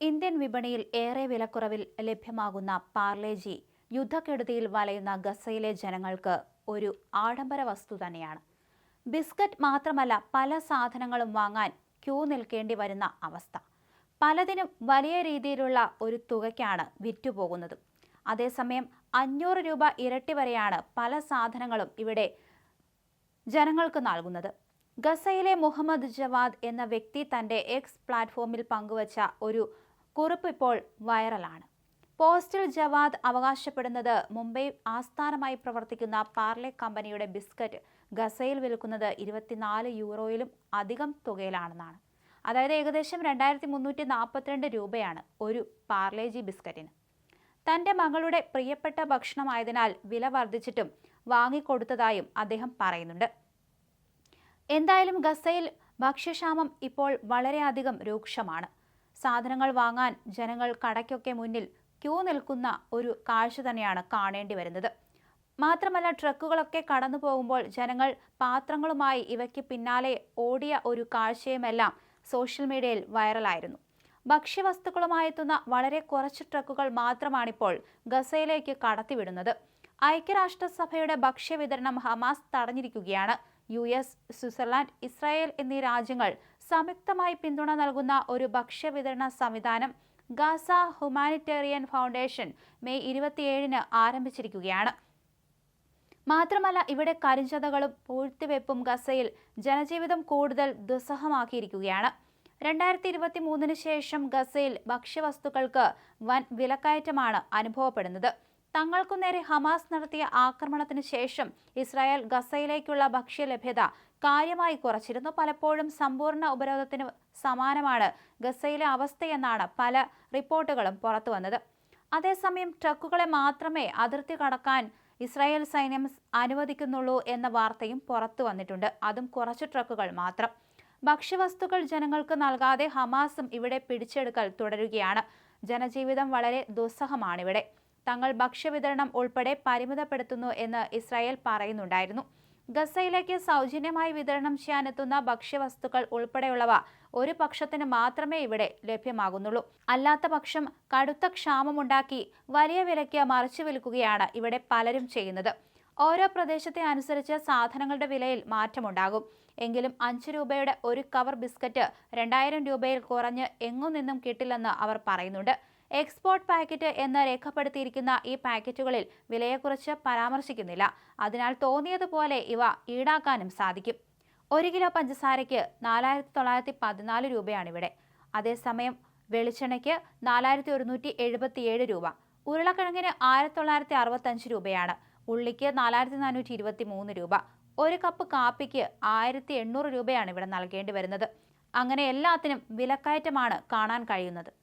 Indian വിപണിയിൽ ഏറെ വിലക്കുറവിൽ ലഭ്യമാകുന്ന പാർലേജി യുദ്ധക്കെടുതിയിൽ വലയുന്ന ഗസയിലെ ജനങ്ങൾക്ക് ഒരു ആഡംബര വസ്തു തന്നെയാണ്. ബിസ്ക്കറ്റ് മാത്രമല്ല പല സാധനങ്ങളും വാങ്ങാൻ ക്യൂ നിൽക്കേണ്ടി വരുന്ന അവസ്ഥ. പലതിനും വലിയ രീതിയിലുള്ള ഒരു തുകയ്ക്കാണ് വിറ്റുപോകുന്നത്. അതേസമയം അഞ്ഞൂറ് രൂപ ഇരട്ടി വരെയാണ് പല സാധനങ്ങളും ഇവിടെ ജനങ്ങൾക്ക് നൽകുന്നത്. ഗസയിലെ മുഹമ്മദ് ജവാദ് എന്ന വ്യക്തി തന്റെ എക്സ് പ്ലാറ്റ്ഫോമിൽ പങ്കുവച്ച ഒരു കുറിപ്പ് ഇപ്പോൾ വൈറലാണ്. പോസ്റ്റൽ ജവാദ് അവകാശപ്പെടുന്നത് മുംബൈ ആസ്ഥാനമായി പ്രവർത്തിക്കുന്ന പാർലെ കമ്പനിയുടെ ബിസ്ക്കറ്റ് ഗസയിൽ വിൽക്കുന്നത് ഇരുപത്തിനാല് യൂറോയിലും അധികം തുകയിലാണെന്നാണ്. അതായത് ഏകദേശം രണ്ടായിരത്തി മുന്നൂറ്റി നാൽപ്പത്തിരണ്ട് രൂപയാണ് ഒരു പാർലേജി ബിസ്ക്കറ്റിന്. തന്റെ മകളുടെ പ്രിയപ്പെട്ട ഭക്ഷണമായതിനാൽ വില വർദ്ധിച്ചിട്ടും വാങ്ങിക്കൊടുത്തതായും അദ്ദേഹം പറയുന്നുണ്ട്. എന്തായാലും ഗസയിൽ ഭക്ഷ്യക്ഷാമം ഇപ്പോൾ വളരെയധികം രൂക്ഷമാണ്. സാധനങ്ങൾ വാങ്ങാൻ ജനങ്ങൾ കടയ്ക്കൊക്കെ മുന്നിൽ ക്യൂ നിൽക്കുന്ന ഒരു കാഴ്ച തന്നെയാണ് കാണേണ്ടി വരുന്നത്. മാത്രമല്ല ട്രക്കുകളൊക്കെ കടന്നു പോകുമ്പോൾ ജനങ്ങൾ പാത്രങ്ങളുമായി ഇവയ്ക്ക് പിന്നാലെ ഓടിയ ഒരു കാഴ്ചയുമെല്ലാം സോഷ്യൽ മീഡിയയിൽ വൈറലായിരുന്നു. ഭക്ഷ്യവസ്തുക്കളുമായി എത്തുന്ന വളരെ കുറച്ച് ട്രക്കുകൾ മാത്രമാണിപ്പോൾ ഗസയിലേക്ക് കടത്തിവിടുന്നത്. ഐക്യരാഷ്ട്രസഭയുടെ ഭക്ഷ്യവിതരണം ഹമാസ് തടഞ്ഞിരിക്കുകയാണ്. യു എസ് സ്വിറ്റ്സർലാൻഡ് ഇസ്രായേൽ എന്നീ രാജ്യങ്ങൾ സംയുക്തമായി പിന്തുണ നൽകുന്ന ഒരു ഭക്ഷ്യവിതരണ സംവിധാനം ഗാസ ഹ്യൂമാനിറ്റേറിയൻ ഫൗണ്ടേഷൻ മെയ് ഇരുപത്തിയേഴിന് ആരംഭിച്ചിരിക്കുകയാണ്. മാത്രമല്ല ഇവിടെ കരിഞ്ചതകളും പൂഴ്ത്തിവെപ്പും ഗസയിൽ ജനജീവിതം കൂടുതൽ ദുസ്സഹമാക്കിയിരിക്കുകയാണ്. രണ്ടായിരത്തി ഇരുപത്തി മൂന്നിന് ശേഷം ഗസയിൽ ഭക്ഷ്യവസ്തുക്കൾക്ക് വൻ വിലക്കയറ്റമാണ് അനുഭവപ്പെടുന്നത്. തങ്ങൾക്കു നേരെ ഹമാസ് നടത്തിയ ആക്രമണത്തിന് ശേഷം ഇസ്രായേൽ ഗസയിലേക്കുള്ള ഭക്ഷ്യലഭ്യത കാര്യമായി കുറച്ചിരുന്നു. പലപ്പോഴും സമ്പൂർണ ഉപരോധത്തിന് സമാനമാണ് ഗസയിലെ അവസ്ഥയെന്നാണ് പല റിപ്പോർട്ടുകളും പുറത്തുവന്നത് അതേസമയം ട്രക്കുകളെ മാത്രമേ അതിർത്തി കടക്കാൻ ഇസ്രായേൽ സൈന്യം അനുവദിക്കുന്നുള്ളൂ എന്ന വാർത്തയും പുറത്തു വന്നിട്ടുണ്ട്. അതും കുറച്ച് ട്രക്കുകൾ മാത്രം. ഭക്ഷ്യവസ്തുക്കൾ ജനങ്ങൾക്ക് നൽകാതെ ഹമാസും ഇവിടെ പിടിച്ചെടുക്കൽ തുടരുകയാണ്. ജനജീവിതം വളരെ ദുസ്സഹമാണിവിടെ. തങ്ങൾ ഭക്ഷ്യവിതരണം ഉൾപ്പെടെ പരിമിതപ്പെടുത്തുന്നു എന്ന് ഇസ്രായേൽ പറയുന്നുണ്ടായിരുന്നു. ഗസയിലേക്ക് സൗജന്യമായി വിതരണം ചെയ്യാനെത്തുന്ന ഭക്ഷ്യവസ്തുക്കൾ ഉൾപ്പെടെയുള്ളവ ഒരു പക്ഷത്തിന് മാത്രമേ ഇവിടെ ലഭ്യമാകുന്നുള്ളൂ. അല്ലാത്ത പക്ഷം കടുത്ത ക്ഷാമമുണ്ടാക്കി വലിയ വിലയ്ക്ക് മറിച്ചു വിൽക്കുകയാണ് ഇവിടെ പലരും ചെയ്യുന്നത്. ഓരോ പ്രദേശത്തെ അനുസരിച്ച് സാധനങ്ങളുടെ വിലയിൽ മാറ്റമുണ്ടാകും. എങ്കിലും അഞ്ച് രൂപയുടെ ഒരു കവർ ബിസ്ക്കറ്റ് രണ്ടായിരം രൂപയിൽ കുറഞ്ഞ് എങ്ങും നിന്നും കിട്ടില്ലെന്ന് അവർ പറയുന്നുണ്ട്. എക്സ്പോർട്ട് പാക്കറ്റ് എന്ന് രേഖപ്പെടുത്തിയിരിക്കുന്ന ഈ പാക്കറ്റുകളിൽ വിലയെക്കുറിച്ച് പരാമർശിക്കുന്നില്ല. അതിനാൽ തോന്നിയതുപോലെ ഇവ ഈടാക്കാനും സാധിക്കും. ഒരു കിലോ പഞ്ചസാരയ്ക്ക് നാലായിരത്തി തൊള്ളായിരത്തി പതിനാല് രൂപയാണിവിടെ. അതേസമയം വെളിച്ചെണ്ണയ്ക്ക് നാലായിരത്തി ഒരുന്നൂറ്റി എഴുപത്തിയേഴ് രൂപ. ഉരുളക്കിഴങ്ങിന് ആയിരത്തി തൊള്ളായിരത്തി അറുപത്തഞ്ച് രൂപയാണ്. ഉള്ളിക്ക് നാലായിരത്തി നാനൂറ്റി ഇരുപത്തി മൂന്ന് രൂപ. ഒരു കപ്പ് കാപ്പിക്ക് ആയിരത്തി എണ്ണൂറ് രൂപയാണ് ഇവിടെ നൽകേണ്ടി വരുന്നത്. അങ്ങനെ എല്ലാത്തിനും വിലക്കയറ്റമാണ് കാണാൻ കഴിയുന്നത്.